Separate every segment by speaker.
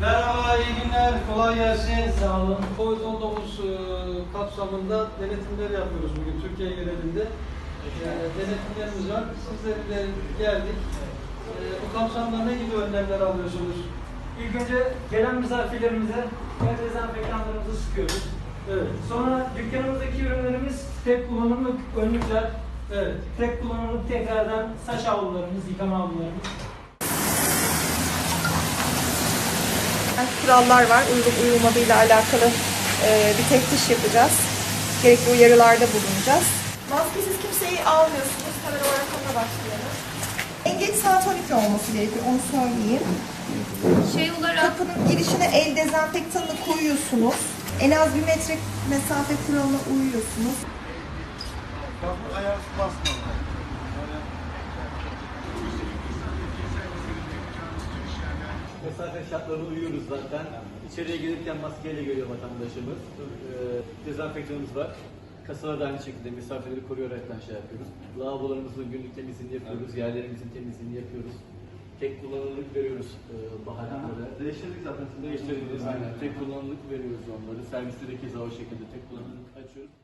Speaker 1: Merhaba, iyi günler, kolay gelsin.
Speaker 2: Sağ olun.
Speaker 1: Covid-19 e, kapsamında denetimler yapıyoruz bugün Türkiye genelinde. E, denetimlerimiz var. Sizler de geldik. E, bu kapsamda ne gibi önlemler alıyorsunuz?
Speaker 2: İlk önce gelen misafirlerimize el dezenfektanlarımızı sıkıyoruz.
Speaker 1: Evet,
Speaker 2: Sonra dükkanımızdaki ürünlerimiz tek kullanımlık önlükler,
Speaker 1: evet.
Speaker 2: tek kullanımlık tekrardan saç havlularımız, yıkama havlularımız.
Speaker 3: Kurallar var. Uyulup uyulmadığıyla alakalı e, bir teftiş yapacağız. Gerekli uyarılarda bulunacağız. Maskesiz kimseyi almıyorsunuz. Kamera olarak ona başlayalım. En geç saat 12 olması gerekiyor. Onu söyleyeyim.
Speaker 4: Şey olarak
Speaker 3: Kapının girişine el dezenfektanını koyuyorsunuz. En az bir metre mesafe kuralına uyuyorsunuz.
Speaker 5: Mesafe şartlarına uyuyoruz zaten. İçeriye gelirken maskeyle geliyor vatandaşımız. Ee, dezenfektanımız var. Kasalar da aynı şekilde mesafeleri koruyaraktan şey yapıyoruz. Lavabolarımızın günlük temizliğini yapıyoruz. Yerlerimizin temizliğini yapıyoruz. Tek kullanımlık veriyoruz e, baharatlara. Değiştirdik zaten. Değiştirdik aynen. Tek kullanımlık veriyoruz onları. Serviste de keza o şekilde tek kullanımlık açıyoruz.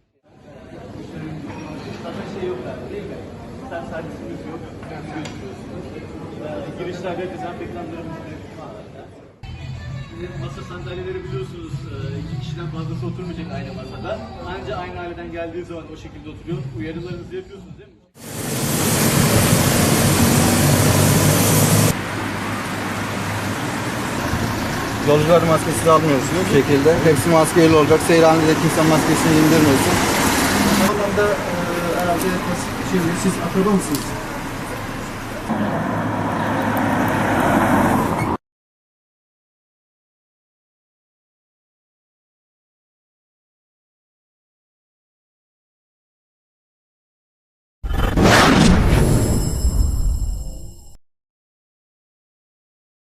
Speaker 5: Zaten şey yok yani değil mi? Sen servisimiz yok. Ee, girişlerde dezenfektanlarımız Masa sandalyeleri biliyorsunuz e, iki kişiden fazlası oturmayacak aynı masada. Anca aynı aileden geldiği zaman o şekilde oturuyor. Uyarılarınızı yapıyorsunuz değil mi?
Speaker 6: Yolcular maskesiz almıyorsunuz bu şekilde. Hepsi maskeli olacak. Seyranede kimse maskesini indirmesin. Bu anlamda e, herhalde basit bir şey. Siz akraba mısınız?